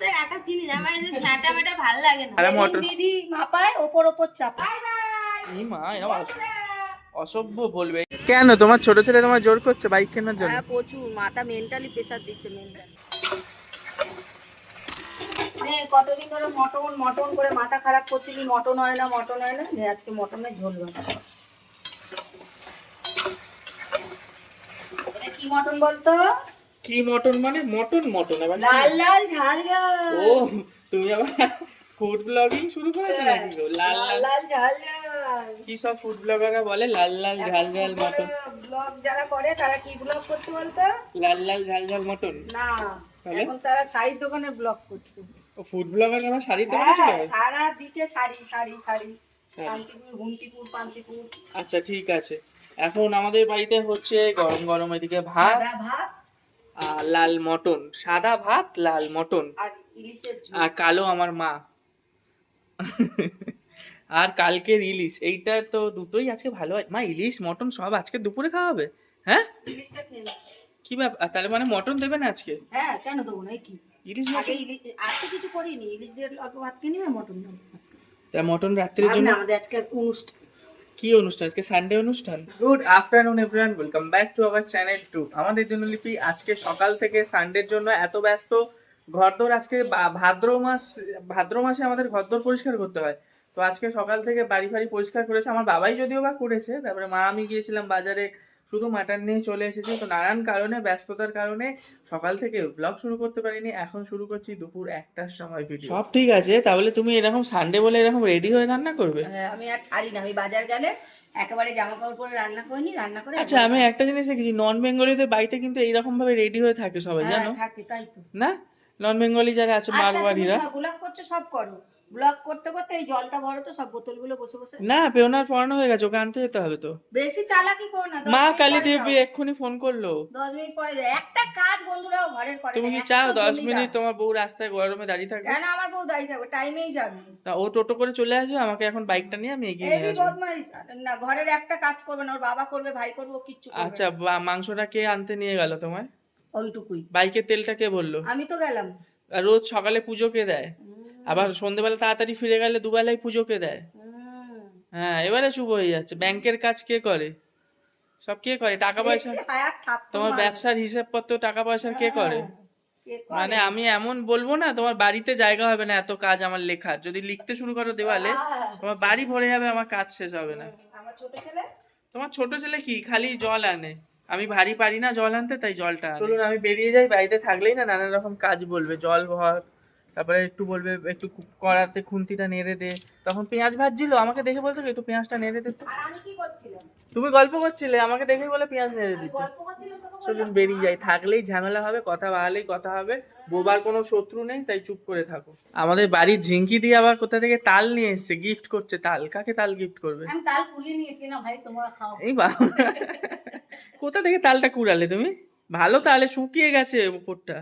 তো একা জিনিস আমার এই যে মেটা ভালো লাগে না। আরে মটন দিদি মাপায় ওপর ওপর চাপায় এই মা এরকম অসভ্য। বলবে। কেন? তোমার ছোট ছেলে তোমার জোর করছে? বাইক কেনার জন্য। হ্যাঁ প্রচুর। মাথা মেন্টালি প্রেসার দিচ্ছে মেন্টালি কতদিন ধরে মটন মটন করে মাথা খারাপ করছিলি মটন হয় না মটন হয় না? আজকে মটনের ঝোল বানাবো। কি মটন বলতো? কি মটন মানে? মটন মটন আবার লাল লাল ঝাল ঝাল। ও তুমি আবার ফুড ব্লগিং শুরু করেছ নাকি গো? লাল লাল। ঝাল ঝাল। কি সব ফুড ব্লগাররা বলে? লাল লাল ঝাল ঝাল মটন। ব্লগ যারা করে তারা কি ব্লগ করছে বলতো? লাল লাল ঝাল ঝাল মটন? না? এখন তারা শাড়ির দোকানে ব্লগ করছে। ও ফুড ব্লগার আমার শাড়ির দোকানে হ্যাঁ, চলে সারা দিকে শাড়ি শাড়ি শাড়ি। শান্তিপুর হুমতিপুর পান্তিপুর। আচ্ছা ঠিক আছে। এখন আমাদের বাড়িতে হচ্ছে গরম গরম এদিকে ভাত। সাদা ভাত লাল মটন সাদা ভাত লাল মটন। আর আর কালো আমার মা। আর কালকের ইলিশ এইটা তো দুটোই আজকে ভালো হয়। মা ইলিশ মটন সব আজকে দুপুরে খাওয়া হবে? হ্যাঁ। কি ব্যাপার তাহলে মানে মটন দেবে না আজকে? হ্যাঁ কেন দেবো না? কি? ইলিশ ইলিশ কিছু করিনি। ইলিশ দিয়ে অল্প ভাত কিনে মটন। তা মটন রাত্রির জন্য আমাদের আজকে অনুষ্ঠান কি অনুষ্ঠান? আজকে সানডে অনুষ্ঠান? Good afternoon everyone welcome back to our channel to আমাদের দিনলিপি আজকে সকাল থেকে সানডের জন্য এত ব্যস্ত। ঘরদোর আজকে ভাদ্র মাস, ভাদ্র মাসে আমাদের ঘরদোর পরিষ্কার করতে হয়। তো আজকে সকাল থেকে বাড়ি ফাড়ি পরিষ্কার করেছে। আমার বাবাই যদিও বা করেছে, তারপরে মা আমি গিয়েছিলাম বাজারে শুধু মাটন নিয়ে চলে এসেছি। তো নানান কারণে ব্যস্ততার কারণে সকাল থেকে ব্লগ শুরু করতে পারিনি। এখন শুরু করছি দুপুর একটার সময় ভিডিও সব ঠিক আছে তাহলে তুমি এরকম সানডে বলে এরকম রেডি হয়ে রান্না করবে? হ্যাঁ, আমি আর ছাড়ি না। আমি বাজার গেলে একেবারে জামা কাপড় পরে রান্না করিনি রান্না করে আচ্ছা আমি একটা জিনিস দেখেছি নন বেঙ্গলিদের বাড়িতে কিন্তু এইরকম ভাবে রেডি হয়ে থাকে সবাই হ্যাঁ, জানো? থাকে তাই তো। না? নন বেঙ্গলি যারা আছে আচ্ছা মারওয়ারিরা সব করছ সব করো। ব্লগ করতে করতে এই জলটা ভরো তো সব বোতলগুলো বসে বসে। না পেওনার পড়ানো হয়ে গেছে ওকে আনতে যেতে হবে তো। বেশি চালাকি করো না মা কালী দেবী এক্ষুনি ফোন করল। দশ মিনিট পরে একটা কাজ বন্ধুরাও ঘরের করে তুমি কি চাও দশ জমিদার। মিনিট তোমার বউ রাস্তায় গরমে দাঁড়িয়ে থাকবে? কেন আমার বউ দাঁড়িয়ে থাকবে? টাইমেই যাবে। তা ও টোটো করে চলে আসবে আমাকে এখন বাইকটা নিয়ে আমি এগিয়ে নিয়ে আসব। না ঘরের একটা কাজ করবে না ওর বাবা করবে ভাই করবে ও কিচ্ছু করবে আচ্ছা মাংসটা কে আনতে নিয়ে গেল তোমায়? ওইটুকুই। বাইকের তেলটা কে বলল? আমি তো গেলাম। রোজ সকালে পুজো কে দেয়? আবার সন্ধেবেলা তাড়াতাড়ি ফিরে গেলে দুবেলায় পুজো কে দেয়? হ্যাঁ এবারে শুভ হয়ে যাচ্ছে। ব্যাংকের কাজ কে করে? সব কে করে? টাকা পয়সা তোমার না। ব্যবসার হিসাবপত্র টাকা পয়সার কে করে? মানে আমি এমন বলব না তোমার বাড়িতে জায়গা হবে না এত কাজ আমার লেখার। যদি লিখতে শুরু করো দেওয়ালে তোমার বাড়ি ভরে যাবে আমার কাজ শেষ হবে না। আমার ছোট ছেলে? তোমার ছোট ছেলে কি? খালি জল আনে। আমি ভারী পারি না জল আনতে তাই জলটা আনে। চলুন আমি বেরিয়ে যাই বাড়িতে থাকলেই না নানান রকম কাজ বলবে। জল ভর তারপরে একটু বলবে একটু কড়াতে খুন্তিটা নেড়ে দে। তখন পেঁয়াজ ভাজছিল আমাকে দেখে বলছো একটু পেঁয়াজটা নেড়ে দে তুমি গল্প করছিলে আমাকে দেখে বলে পেঁয়াজ নেড়ে দিচ্ছ চলুন বেরিয়ে যাই থাকলেই ঝামেলা হবে কথা বাড়ালেই কথা হবে। বোবার কোনো শত্রু নেই তাই চুপ করে থাকো। আমাদের বাড়ির ঝিঙ্কি দিয়ে আবার কোথা থেকে তাল নিয়ে এসছে গিফট করছে তাল? কাকে তাল গিফট করবে? আমি তাল কুড়িয়ে নিয়ে এসেছি না ভাই তোমরা খাও। এই বাবা। কোথা থেকে তালটা কুড়ালে তুমি? ভালো তালে শুকিয়ে গেছে উপরটা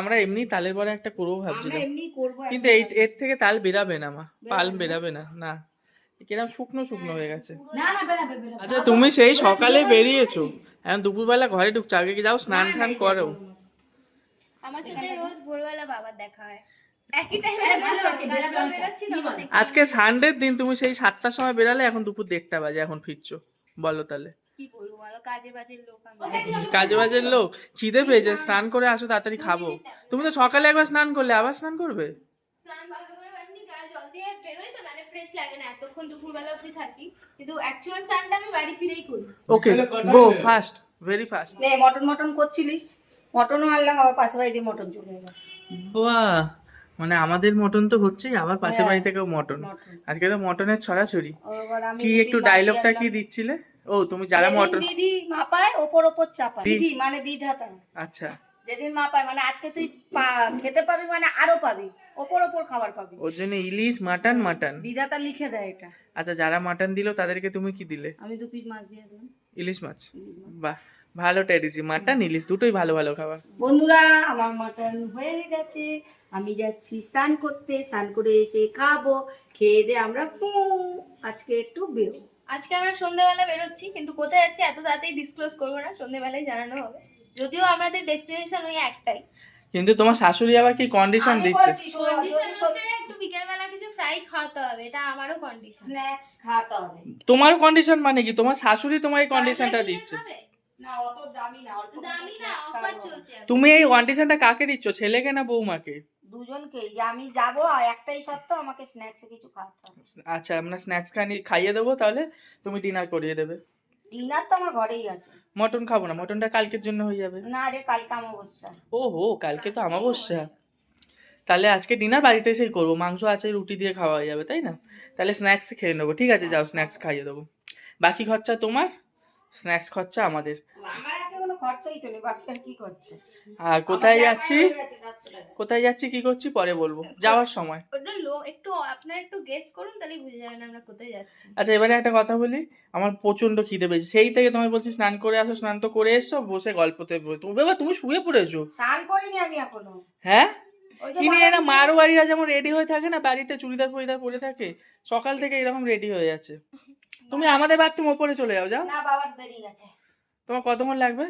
আমরা এমনি তালের পরে একটা করব আমরা ভাবছিলাম। কিন্তু এই এর থেকে তাল বেরাবে না মা পাল বেরাবে না না। কিরম শুকনো শুকনো হয়ে গেছে। আচ্ছা তুমি সেই সকালে বেরিয়েছো। এখন দুপুরবেলা ঘরে ঢুকছো আগে কি যাও স্নান টান করো। আমার সাথে রোজ ভোরবেলা বাবার দেখা হয়। একই টাইমে আরে ভালো আছে, বেরোবে হয়তো। বেরোচ্ছি কি তখন বলে? দেখছি। আজকে সানডের দিন তুমি সেই সাতটার সময় বেরালে এখন দুপুর দেড়টা বাজে এখন ফিরছো। বলো তাহলে। কি বলব বলো? কাজে বাজের লোক কাজে বাজের লোক খিদে পেয়েছে স্নান করে আসো তাড়াতাড়ি খাব। তুমি তো সকালে একবার স্নান করলে আবার স্নান করবে? স্নান ভালো করে এমনি গায়ে জল দিয়ে বেরোই তো মানে ফ্রেশ লাগে না এতক্ষণ দুপুরবেলা অবধি থাকি। কিন্তু অ্যাকচুয়াল স্নানটা আমি বাড়ি ফিরেই করি। Okay go fast very fast নে মটন মটন করছিলিস? মটনও আনলাম আবার পাশে বাড়ি দিয়ে মটন চলে এলো। বাহ! মানে আমাদের মটন তো হচ্ছেই আবার পাশের হ্যাঁ। বাড়ি থেকেও মটন। আজকে তো মটনের ছড়াছড়ি। কি একটু ডায়লগটা কি দিচ্ছিলে? ও তুমি যারা মটন দিদি মাপায় ওপর ওপর চাপায়। দি- দিদি মানে বিধাতা। আচ্ছা। যেদিন মাপায় মানে আজকে তুই খেতে পাবি মানে আরও পাবি। ওপর ওপর খাবার পাবি। ওর জন্য ইলিশ মাটন মাটন। বিধাতা লিখে দেয় এটা। আচ্ছা যারা মাটন দিল তাদেরকে তুমি কি দিলে? আমি দু পিস মাছ দিয়ে আসলাম ইলিশ মাছ। বাহ ভালো টেরিছি মাটন ইলিশ দুটোই ভালো ভালো খাবার। বন্ধুরা আমার মাটন হয়ে গেছে। আমি যাচ্ছি স্নান করতে। স্নান করে এসে খাব। খেয়ে দিয়ে আমরা ফু আজকে একটু বেরো আজকে আমরা সন্ধ্যেবেলা বেরোচ্ছি কিন্তু কোথায় যাচ্ছি এত তাড়াতাড়ি ডিসক্লোজ করব না সন্ধ্যেবেলায় জানানো হবে। যদিও আমাদের ডেস্টিনেশন ওই একটাই। কিন্তু তোমার শাশুড়ি আবার কি কন্ডিশন দিচ্ছে? কন্ডিশন হচ্ছে একটু বিকেলবেলা কিছু ফ্রাই খাওয়াতে হবে এটা আমারও কন্ডিশন স্ন্যাক্স খাওয়াতে হবে। তোমার কন্ডিশন মানে কি? তোমার শাশুড়ি তোমার এই কন্ডিশনটা দিচ্ছে। না অত দামি না অল্প দামি না অফার চলছে। তুমি এই কন্ডিশনটা কাকে দিচ্ছ? ছেলেকে না বৌমাকে? দুজনকেই যে আমি যাব আর একটাই সত্য আমাকে স্ন্যাক্সে কিছু খাওয়াতে হবে। আচ্ছা আমরা স্ন্যাক্স খানি খাইয়ে দেবো তাহলে তুমি ডিনার করিয়ে দেবে। ডিনার তো আমার ঘরেই আছে। মটন খাব না মটনটা কালকের জন্য হয়ে যাবে। না রে কালকে অমাবস্যা। ও হো কালকে তো আমাবস্যা তাহলে আজকে ডিনার বাড়িতে এসেই করব মাংস আছে রুটি দিয়ে খাওয়া যাবে তাই না? তাহলে স্ন্যাক্স খেয়ে নেব ঠিক আছে যাও স্ন্যাক্স খাইয়ে দেবো। বাকি খরচা তোমার স্ন্যাক্স খরচা আমাদের। খরচাই তো নেই বাকি আর কি করছে? আর কোথায় যাচ্ছি? জামাই গেছে 700 টাকা। কোথায় যাচ্ছি কি করছি পরে বলব। যাওয়ার সময়। ওটা লো একটু আপনার একটু গেস করুন তাহলেই বুঝে যাবেন আমরা কোথায় যাচ্ছি। আচ্ছা এবারে একটা কথা বলি আমার প্রচণ্ড খিদে পেয়েছে। সেই থেকে তোমায় বলছি স্নান করে আসো স্নান তো করে এসছো বসে গল্পতে তুমি বাবা তুমি শুয়ে পড়েছো? স্নান করিনি আমি এখনও। হ্যাঁ? ওই যে কিনে এরা মারোয়ারিরা যেমন রেডি হয়ে থাকে না বাড়িতে চুড়িদার ফুড়িদার পরে থাকে সকাল থেকে এরকম রেডি হয়ে যাচ্ছে। তুমি আমাদের বাথরুম ওপরে চলে যাও যাও। না বাবার বেরিয়ে গেছে। তোমার কতক্ষণ লাগবে?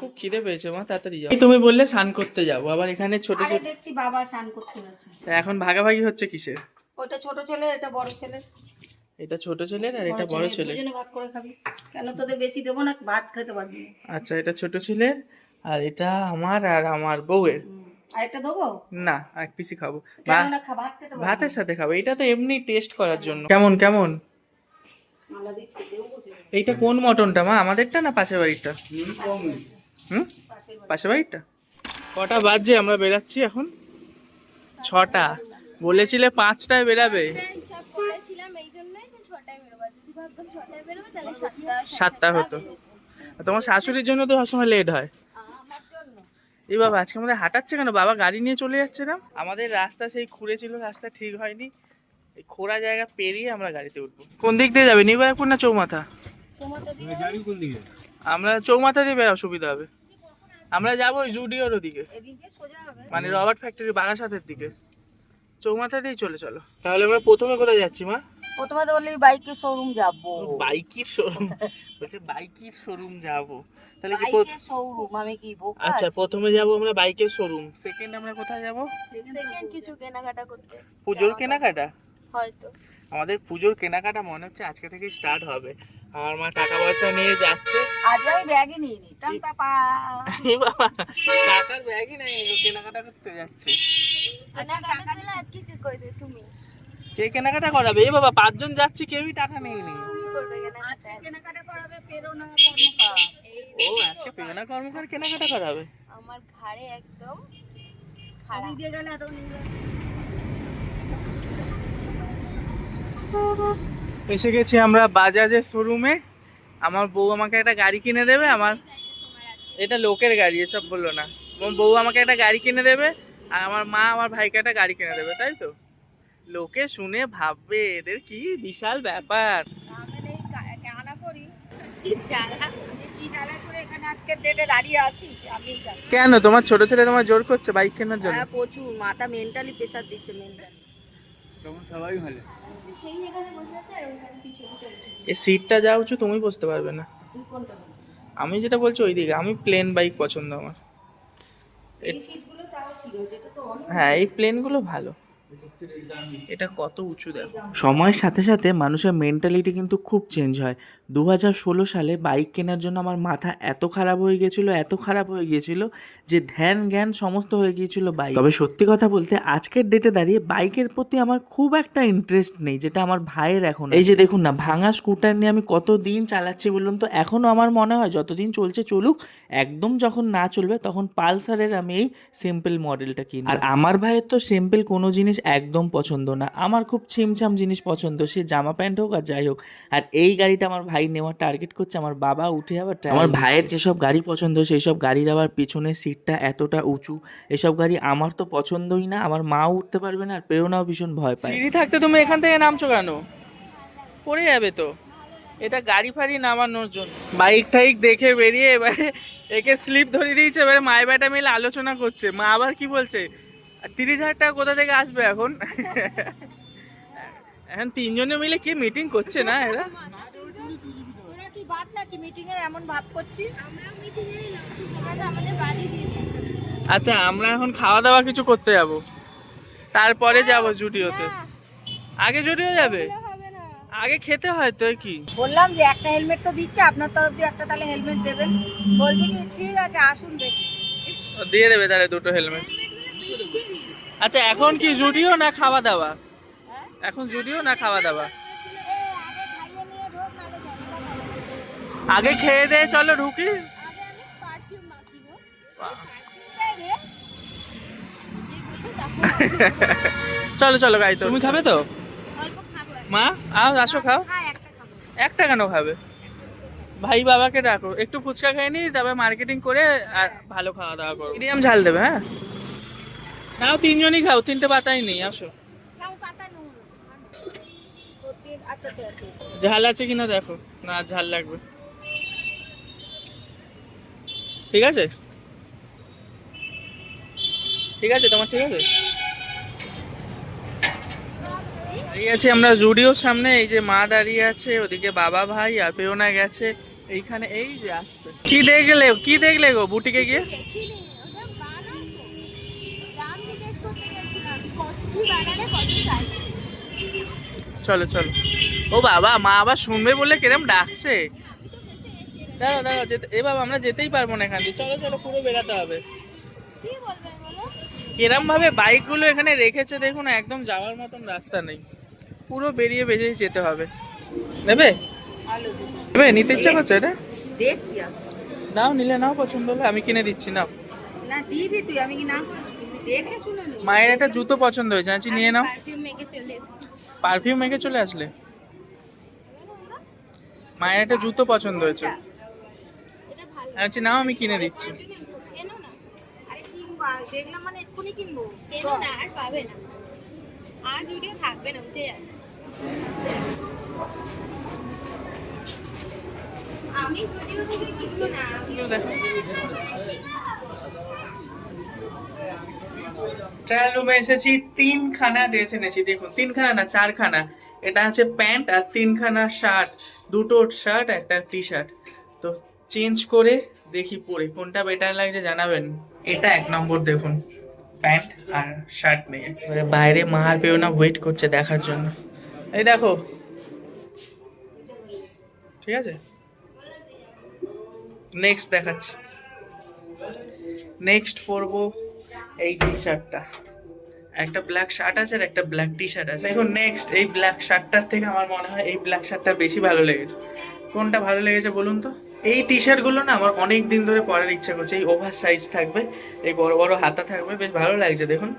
খুব খিদে পেয়েছে মা তাড়াতাড়ি যাও। তুমি বললে স্নান করতে যাব আবার এখানে ছোট ছোট দেখছি বাবা স্নান করতে গেছে এখন ভাগাভাগি হচ্ছে কিসের? ওটা ছোট ছেলে এটা বড় ছেলে এটা ছোট ছেলের আর এটা বড় ছেলে দুজনে ভাগ করে খাবি। কেন তোদের বেশি দেবো না ভাত খেতে পারবি আচ্ছা এটা ছোট ছেলের আর এটা আমার আর আমার বউয়ের। আর একটা দেবো? না এক পিসি খাব। ভাত ভাতের সাথে খাব এটা তো এমনি টেস্ট করার জন্য। কেমন কেমন? মালা দিয়ে খেতেও বসে এইটা কোন মটনটা মা? আমাদেরটা না পাশের বাড়িটা হুম পাশের বাড়িটা কটা বাজছে? আমরা বেরাচ্ছি এখন। ছটা। বলেছিলে পাঁচটায় বেরাবে। সাতটা হতো। তোমার শাশুড়ির জন্য তো সবসময় লেট হয়। এই বাবা আজকে আমাদের হাঁটাচ্ছে কেন? বাবা গাড়ি নিয়ে চলে যাচ্ছে না? আমাদের রাস্তা সেই খুঁড়ে ছিল রাস্তা ঠিক হয়নি। এই খোঁড়া জায়গা পেরিয়ে আমরা গাড়িতে উঠবো। কোন দিক দিয়ে যাবে? নিবারপুর না চৌমাথা? আমরা চৌমাথা দিয়ে বেরো সুবিধা হবে। আমরা যাব ওই জুডিওর ওদিকে। মানে রবার্ট ফ্যাক্টরি বারাসাতের দিকে। চৌমাথা দিয়েই চলে চলো। তাহলে আমরা প্রথমে কোথায় যাচ্ছি মা? প্রথমে তো বললি বাইকের শোরুম যাব। বাইকের শোরুম বলছে বাইকের শোরুম যাব। তাহলে কি শোরুম আমি কি বোকা আচ্ছা প্রথমে যাব আমরা বাইকের শোরুম সেকেন্ড আমরা কোথায় যাব? সেকেন্ড কিছু কেনাকাটা করতে। পুজোর কেনাকাটা? হয়তো। আমাদের পুজোর কেনাকাটা মনে হচ্ছে আজকে থেকে স্টার্ট হবে। আমার মা টাকা পয়সা নিয়ে যাচ্ছে। আজ আমি ব্যাগে নিয়ে নি টাকা পা বাবা টাকার ব্যাগই নেই কেনাকাটা করতে যাচ্ছে। কেনাকাটা দিলে আজকে কি করবে তুমি? কে কেনাকাটা করাবে? এ বাবা পাঁচজন যাচ্ছি কেউই টাকা নেই নি তুমি করবে কেনাকাটা কেনাকাটা করাবে প্রেরণা কর্মকার। ও আজকে প্রেরণা কর্মকার কেনাকাটা করাবে? আমার ঘাড়ে একদম খারাপ দিয়ে গেলে এত। এসে গেছি আমরা বাজাজের শোরুমে আমার বউ আমাকে একটা গাড়ি কিনে দেবে আমার এটা লোকের গাড়ি এসব বলল না। আমার বউ আমাকে একটা গাড়ি কিনে দেবে আর আমার মা আমার ভাইকে একটা গাড়ি কিনে দেবে তাই তো? লোকে শুনে ভাববে এদের কি বিশাল ব্যাপার। আমি এই করি জ্বালা? কি জ্বালা করে এখানে আজকে ডেটে দাঁড়িয়ে আছিস আমি কেন? তোমার ছোট ছেলে তোমার জোর করছে বাইক কেনার জন্য? হ্যাঁ প্রচুর। মাথা মেন্টালি প্রেশার দিচ্ছে মেন্টালি সেই বসে আছে আর এই সিটটা যা উঁচু তুমি বসতে পারবে না। তুই কোনটা আমি যেটা বলছি ওই দিকে আমি প্লেন বাইক পছন্দ আমার। এই সিটগুলো তাও ঠিক আছে এটা তো অনেক হ্যাঁ এই প্লেনগুলো ভালো। এটা কত উঁচু দেখো। সময়ের সাথে সাথে মানুষের মেন্টালিটি কিন্তু খুব চেঞ্জ হয়। দু হাজার ষোলো সালে বাইক কেনার জন্য আমার মাথা এত খারাপ হয়ে গিয়েছিল এত খারাপ হয়ে গিয়েছিল যে ধ্যান জ্ঞান সমস্ত হয়ে গিয়েছিল বাইক তবে সত্যি কথা বলতে আজকের ডেটে দাঁড়িয়ে বাইকের প্রতি আমার খুব একটা ইন্টারেস্ট নেই, যেটা আমার ভাইয়ের এখন এই যে দেখুন না, ভাঙা স্কুটার নিয়ে আমি কত দিন চালাচ্ছি বলুন তো এখনও আমার মনে হয় যতদিন চলছে চলুক, একদম যখন না চলবে তখন পালসারের আমি এই সিম্পল মডেলটা কিনি আর আমার ভাইয়ের তো সিম্পল কোনো জিনিস একদম পছন্দ না। আমার খুব ছিমছাম জিনিস পছন্দ সে জামা প্যান্ট হোক আর যাই হোক। আর এই গাড়িটা আমার ভাই নেওয়ার টার্গেট করছে আমার বাবা উঠে আবার আমার ভাইয়ের যেসব গাড়ি পছন্দ সেই সব গাড়ির আবার পিছনের সিটটা এতটা উঁচু এসব গাড়ি আমার তো পছন্দই না আমার মাও উঠতে পারবে না আর প্রেরণাও ভীষণ ভয় পায়। সিঁড়ি থাকতে তুমি এখান থেকে নামছো কেন? পড়ে যাবে তো। এটা গাড়ি ফাড়ি নামানোর জন্য। বাইক টাইক দেখে বেরিয়ে এবারে একে স্লিপ ধরে দিয়েছে এবারে মায়ের বেটা মিলে আলোচনা করছে। মা আবার কি বলছে? তিরিশ হাজার টাকা কোথা থেকে আসবে এখন? এখন তিনজনে মিলে কি মিটিং করছে না এরা? কি বাদ নাকি? মিটিং এর এমন ভাব করছিস? আচ্ছা আমরা এখন খাওয়া দাওয়া কিছু করতে যাব। তারপরে যাব জুডিওতে আগে জুডিও যাবে? না আগে খেতে হয় তো কি? বললাম যে একটা হেলমেট তো দিচ্ছে আপনার তরফ দিয়ে একটা তাহলে হেলমেট দেবেন। বলছে কি ঠিক আছে আসুন দেখছি ও দিয়ে দেবে তাহলে দুটো হেলমেট আচ্ছা এখন কি জুডিও না খাওয়া দাওয়া? এখন জুডিও না খাওয়া দাওয়া? আগে খেয়ে দিয়ে চলো ঢুকি। চলো চলো গাড়ি তুমি খাবে তো। মা আও আসো খাও। একটা একটা কেন খাবে? ভাই বাবাকে ডাকো। একটু ফুচকা খেয়ে নি তারপরে মার্কেটিং করে আর ভালো খাওয়া দাওয়া করো। মিডিয়াম ঝাল দেবে হ্যাঁ? নাও, তিনজনই খাও, তিনটে পাতাই নেই, আসো। ঝাল আছে কিনা দেখো, না, ঝাল লাগবে। ঠিক আছে? ঠিক আছে তোমার, ঠিক আছে? দাঁড়িয়ে আছি আমরা জুডিওর সামনে, এই যে মা দাঁড়িয়ে আছে, ওদিকে বাবা ভাই আর পেওনা গেছে, এইখানে, এই যে আসছে। কি দেখলে কি দেখলে গো বুটিকে গিয়ে? চলো চলো। ও বাবা মা আবার শুনবে বলে কিরম ডাকছে। দাঁড়াও দাঁড়াও যেতে এ বাবা আমরা যেতেই পারব না এখান দিয়ে। চলো চলো পুরো বেরাতে হবে। এরম ভাবে বাইকগুলো এখানে রেখেছে দেখুন একদম যাওয়ার মতন রাস্তা নেই। পুরো বেরিয়ে বেরিয়ে যেতে হবে। নেবে? নেবে? নিতে ইচ্ছা করছে এটা। নাও নিলে নাও পছন্দ হলে। আমি কিনে দিচ্ছি নাও। না দিবি তুই আমি কি না। মায়ের একটা জুতো পছন্দ হয়েছে আছি নিয়ে নাও। পারফিউম মেখে চলে পারফিউম মেখে চলে আসলে? মায়ের একটা জুতো পছন্দ হয়েছে। এটা আচ্ছা নাও আমি কিনে দিচ্ছি। দেখলাম মানে এক্ষুনি কিনবো। কেনো না, আর পাবে না। আর ভিডিও থাকবে না, উঠে যাচ্ছে। আমি ভিডিও থেকে কিনবো না দেখো। ট্রায়াল রুমে এসেছি, তিনখানা ড্রেস এনেছি, দেখুন, তিনখানা না, চারখানা। এটা আছে প্যান্ট আর তিনখানা শার্ট, দুটো শার্ট, একটা টি শার্ট তো চেঞ্জ করে দেখি পরে, কোনটা বেটার লাগছে জানাবেন। এটা এক নম্বর, দেখুন, প্যান্ট আর শার্ট নিয়ে। এবারে বাইরে মা আর পেও না ওয়েট করছে দেখার জন্য। এই দেখো। ঠিক আছে? নেক্সট দেখাচ্ছি। নেক্সট পরবো। এই টি শার্টটা একটা ব্ল্যাক শার্ট আছে আর একটা ব্ল্যাক টি শার্ট আছে। দেখুন নেক্সট এই ব্ল্যাক শার্টটার থেকে আমার মনে হয় এই ব্ল্যাক শার্টটা বেশি ভালো লেগেছে। কোনটা ভালো লেগেছে বলুন তো? এই টি শার্টগুলো না আমার অনেক দিন ধরে পরার ইচ্ছা করছে। এই ওভার সাইজ থাকবে, এই বড় বড় হাতা থাকবে, বেশ ভালো লাগছে, দেখুন।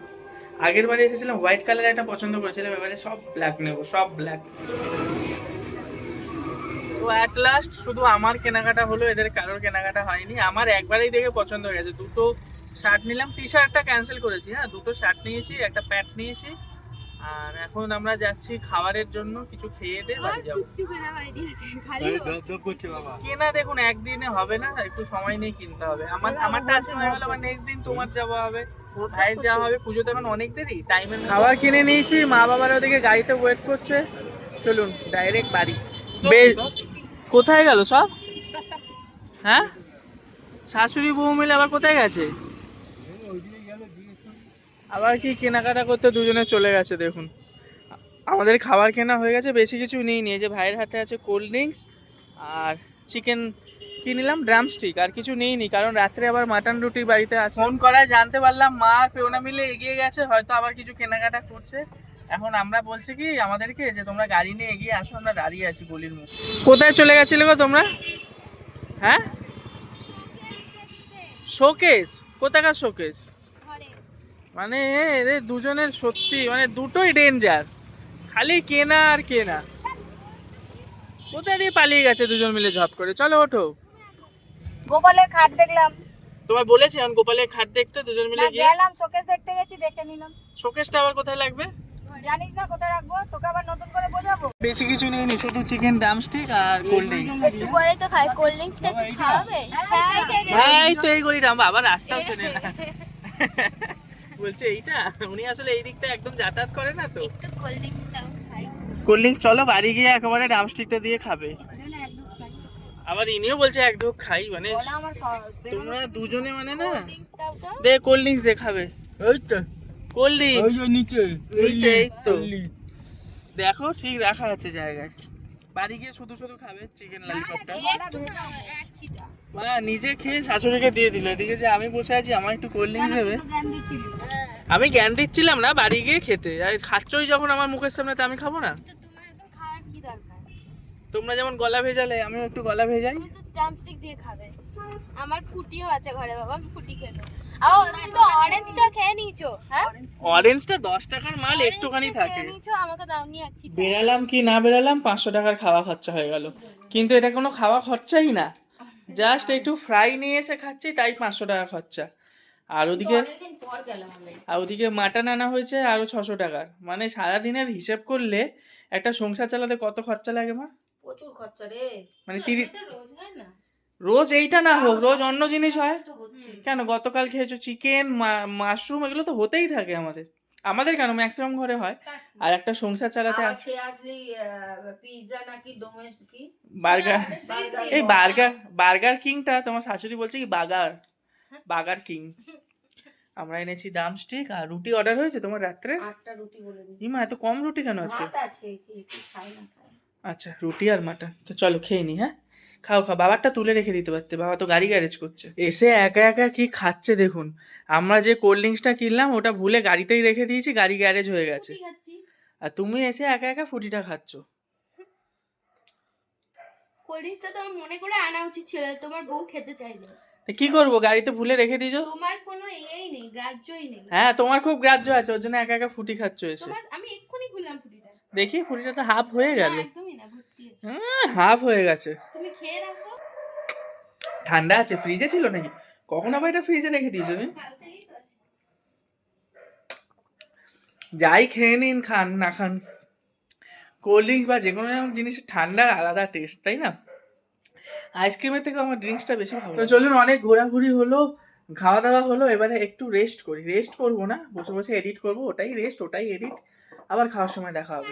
আগের বারে এসেছিলাম হোয়াইট কালার একটা পছন্দ করেছিলাম, এবারে সব ব্ল্যাক নেব, সব ব্ল্যাক তো অ্যাট লাস্ট শুধু আমার কেনাকাটা হলো, এদের কারোর কেনাকাটা হয়নি। আমার একবারেই দেখে পছন্দ হয়ে গেছে। দুটো শার্ট নিলাম টি শার্টটা ক্যান্সেল করেছি হ্যাঁ দুটো শার্ট নিয়েছি একটা প্যান্ট নিয়েছি আর এখন আমরা যাচ্ছি খাবারের জন্য কিছু খেয়ে দিয়ে বাড়ি যাব। কেনা দেখুন একদিনে হবে না একটু সময় নিয়ে কিনতে হবে। আমার আমারটা আজকে হয়ে গেল আবার নেক্সট দিন তোমার যাওয়া হবে। ভাইয়ের যাওয়া হবে পুজো তো এখন অনেক দেরি টাইমের খাবার কিনে নিয়েছি মা বাবার ওদিকে গাড়িতে ওয়েট করছে। চলুন ডাইরেক্ট বাড়ি। বে- কোথায় গেল সব? হ্যাঁ? শাশুড়ি বউ মিলে আবার কোথায় গেছে? আবার কি কেনাকাটা করতে দুজনে চলে গেছে, দেখুন। আমাদের খাবার কেনা হয়ে গেছে, বেশি কিছু নিয়ে নিয়ে যে ভাইয়ের হাতে আছে কোল্ড ড্রিঙ্কস আর চিকেন কি নিলাম? ড্রামস্টিক আর কিছু নিইনি, কারণ রাত্রে আবার মাটন রুটি বাড়িতে আছে। ফোন করায় জানতে পারলাম মা পেওনা মিলে এগিয়ে গেছে, হয়তো আবার কিছু কেনাকাটা করছে। এখন আমরা বলছি কি, আমাদেরকে যে তোমরা গাড়ি নিয়ে এগিয়ে আসো, আমরা দাঁড়িয়ে আছি গলির মুখ। কোথায় চলে গেছিলে গো তোমরা? হ্যাঁ? শোকেস কোথাকার শোকেস। মানে এদের দুজনের সত্যি মানে দুটোই ডেঞ্জার খালি কেনা আর কেনা। কোথায় দিয়ে পালিয়ে গেছে দুজন মিলে ঝপ করে? চলো ওঠো। গোপালের খাট দেখলাম। তোমার বলেছি আমি গোপালের খাট দেখতে দুজন মিলে গিয়ে। গেলাম শোকেস দেখতে গেছি দেখে নিলাম। শোকেসটা আবার কোথায় লাগবে? জানিস না কোথায় রাখব? তোকে আবার নতুন করে বোঝাবো? বেশি কিছু নেই নি শুধু চিকেন ড্রামস্টিক আর কোল্ড ড্রিঙ্কস একটু পরে তো খাই। কোল্ড ড্রিঙ্কসটা কি খাওয়াবে? হ্যাঁ ভাই তো এই গলিটা বাবা রাস্তাও চেনে না। বলছে এইটা? উনি আসলে এই দিকটা একদম যাতায়াত করে না তো। একটু কোল্ড ড্রিঙ্কসটাও খাই। কোল্ড ড্রিঙ্কস চলো বাড়ি গিয়ে একেবারে ড্রামস্টিকটা দিয়ে খাবে। আবার ইনিও বলছে এক ঢোক খাই। মানে তোমরা দুজনে মানে না? Drinks দাও তো। দে কোল্ড ড্রিঙ্কস দে খাবে। ওই তো। কোল্ড ওই ড্রিঙ্কস নিচে নিচে এই তো। দেখো ঠিক রাখা আছে জায়গায়। বাড়ি গিয়ে শুধু শুধু খাবে চিকেন ললিপপটা। মা নিজে খেয়ে শাশুড়িকে দিয়ে দিল। এদিকে যে আমি বসে আছি আমার একটু কোল্ড ড্রিঙ্কস দেবে আমি জ্ঞান দিচ্ছিলাম না বাড়ি গিয়ে খেতে। আর খাচ্ছই যখন আমার মুখের সামনে তো আমি খাব না? তোমরা যেমন গলা ভেজালে আমিও একটু গলা ভেজাই। ড্রামস্টিক দিয়ে খাবে। আমার ফুটিও আছে ঘরে বাবা আমি ফুটি খেলো। ও তুমি তো অরেঞ্জটা খেয়ে নিয়েছো হ্যাঁ? অরেঞ্জটা টাকার মাল একটুখানি Orange-টা থাকে। নিয়েছো আমাকে দাওনি এক বেরালাম কি না বেরালাম পাঁচশো টাকার খাওয়া খরচা হয়ে গেল। কিন্তু এটা কোনো খাওয়া খরচাই না। জাস্ট একটু ফ্রাই নিয়ে এসে খাচ্ছি তাই পাঁচশো টাকা খরচা। আর ওদিকে আর ওদিকে মাটন আনা হয়েছে আরও ছশো টাকার। মানে সারাদিনের হিসেব করলে একটা সংসার চালাতে কত খরচা লাগে মা? প্রচুর খরচা রে। মানে তিরিশ রোজ হয় না। রোজ এইটা না হোক রোজ অন্য জিনিস হয়। কেন? গতকাল খেয়েছো চিকেন মাশরুম এগুলো তো হতেই থাকে আমাদের। আমাদের কেন? ম্যাক্সিমাম ঘরে হয়। আর একটা সংসার চালাতে আছে পিৎজা নাকি ডোমেস কি বার্গার। বার্গার এই বার্গার বার্গার কিংটা তোমার শাশুড়ি বলছে কি বাগার। বাগার কিং। আমরা এনেছি ডাম স্টিক আর রুটি অর্ডার হয়েছে তোমার রাত্রে? আটটা রুটি বলে ইমা এত কম রুটি কেন আজকে? আছে কি কি খাই না খাই আচ্ছা রুটি আর মাটন। তো চলো খেয়ে নি হ্যাঁ? খাও খাও বাবারটা তুলে রেখে দিতে পারতে বাবা তো গাড়ি গ্যারেজ করছে। এসে একা একা কি খাচ্ছে দেখুন। আমরা যে কোল্ড ড্রিঙ্কসটা কিনলাম ওটা ভুলে গাড়িতেই রেখে দিয়েছি গাড়ি গ্যারেজ হয়ে গেছে। আর তুমি এসে একা একা ফুটিটা খাচ্ছ। কোল্ড ড্রিঙ্কসটা তো মনে করে আনা উচিত ছিল তোমার বউ খেতে চাইলো। তা কি করব গাড়িতে ভুলে রেখে দিয়েছ? তোমার কোনো ইয়েই নেই গ্রাহ্যই নেই। হ্যাঁ তোমার খুব গ্রাহ্য আছে ওর জন্য একা একা ফুটি খাচ্ছ এসে। আমি এক্ষুনি খুললাম ফুটিটা। দেখি ফুটিটা তো হাফ হয়ে গেল। একদমই না ভর্তি হাফ হয়ে গেছে। তুমি খেয়ে রাখো। ঠান্ডা আছে ফ্রিজে ছিল নাকি? কখন আবার এটা ফ্রিজে রেখে দিয়েছ তুমি? যাই খেয়ে নিন খান না খান। কোল্ড ড্রিঙ্কস বা যে কোনো জিনিসের ঠান্ডার আলাদা টেস্ট তাই না? আইসক্রিমের থেকে আমার ড্রিঙ্কসটা বেশি ভালো তো চলুন অনেক ঘোরাঘুরি হলো। খাওয়া দাওয়া হলো এবারে একটু রেস্ট করি। রেস্ট করব না বসে বসে এডিট করব ওটাই রেস্ট ওটাই এডিট আবার খাওয়ার সময় দেখা হবে।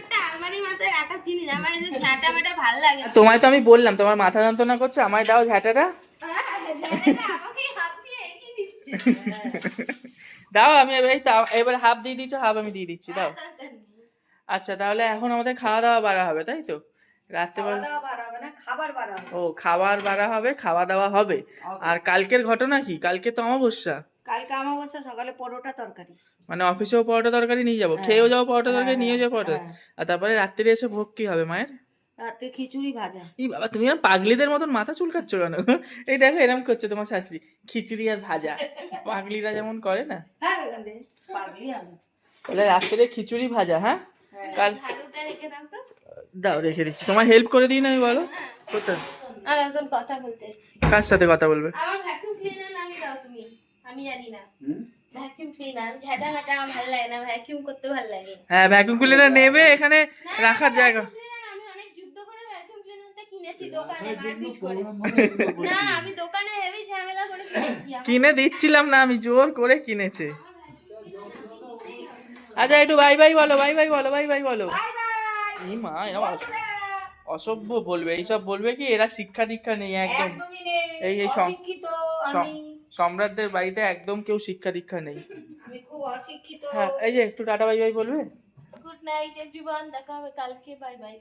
তোমায় তো আমি বললাম তোমার মাথা যন্ত্রণা করছে আমায় দাও ঝাঁটাটা। দাও আমি এবার এবার হাফ দিয়ে দিচ্ছ হাফ আমি দিয়ে দিচ্ছি দাও। আচ্ছা তাহলে এখন আমাদের খাওয়া দাওয়া বাড়া হবে তাই তো? রাত্রেবেলা খাবার ও খাবার বাড়া হবে খাওয়া দাওয়া হবে। আর কালকের ঘটনা কি? কালকে তো অমাবস্যা। কালকে আমাবস্যা সকালে পরোটা তরকারি। মানে অফিসেও পরোটা তরকারি নিয়ে যাব খেয়েও যাব পরোটা তরকারি নিয়ে যাব পরোটা হ্যাঁ। আর তারপরে রাত্রে এসে ভোগ কি হবে মায়ের? রাতে খিচুড়ি ভাজা। এই বাবা তুমি আর পাগলিদের মতন মাথা চুলকাচ্ছ কেন? এই দেখো এরম করছে তোমার শাশুড়ি। খিচুড়ি আর ভাজা। পাগলিরা যেমন করে না। হ্যাঁ বলে রাত্রে খিচুড়ি ভাজা হ্যাঁ? কাল রেখে দাও তো। দাও রেখে দিচ্ছি। তোমার হেল্প করে দিই না আমি বলো? কোথায় আমি এখন কথা বলতে এসেছি। কার সাথে কথা বলবে? আমার ভ্যাকুয়াম ক্লিনার নামই দাও তুমি আমি জানি না। ভ্যাকুয়াম ক্লিনার ঝাঁটা মাটা আমার ভালো লাগে না ভ্যাকুয়াম করতে ভালো লাগে। হ্যাঁ ভ্যাকুম ক্লিনার নেবে এখানে রাখার জায়গা। আমি অনেক যুদ্ধ করে ভ্যাকুয়াম ক্লিনারটা কিনেছি দোকানে মারপিট করে না আমি দোকানে হেভি ঝামেলা করে কিনেছি কিনে দিচ্ছিলাম না আমি জোর করে কিনেছে। আচ্ছা একটু বাই বাই বলো বাই বাই বলো বাই বাই বলো মা এরা অস- অসভ্য বলবে এইসব বলবে কি? এরা শিক্ষা দীক্ষা নেই একদম। এই এই সম্রাটদের বাড়িতে একদম কেউ শিক্ষা দীক্ষা নেই। অশিক্ষিত। হ্যাঁ এই যে একটু টাটা বাই বাই বলবে? গুড নাইট এভরিওয়ান দেখা হবে কালকে। Bye bye.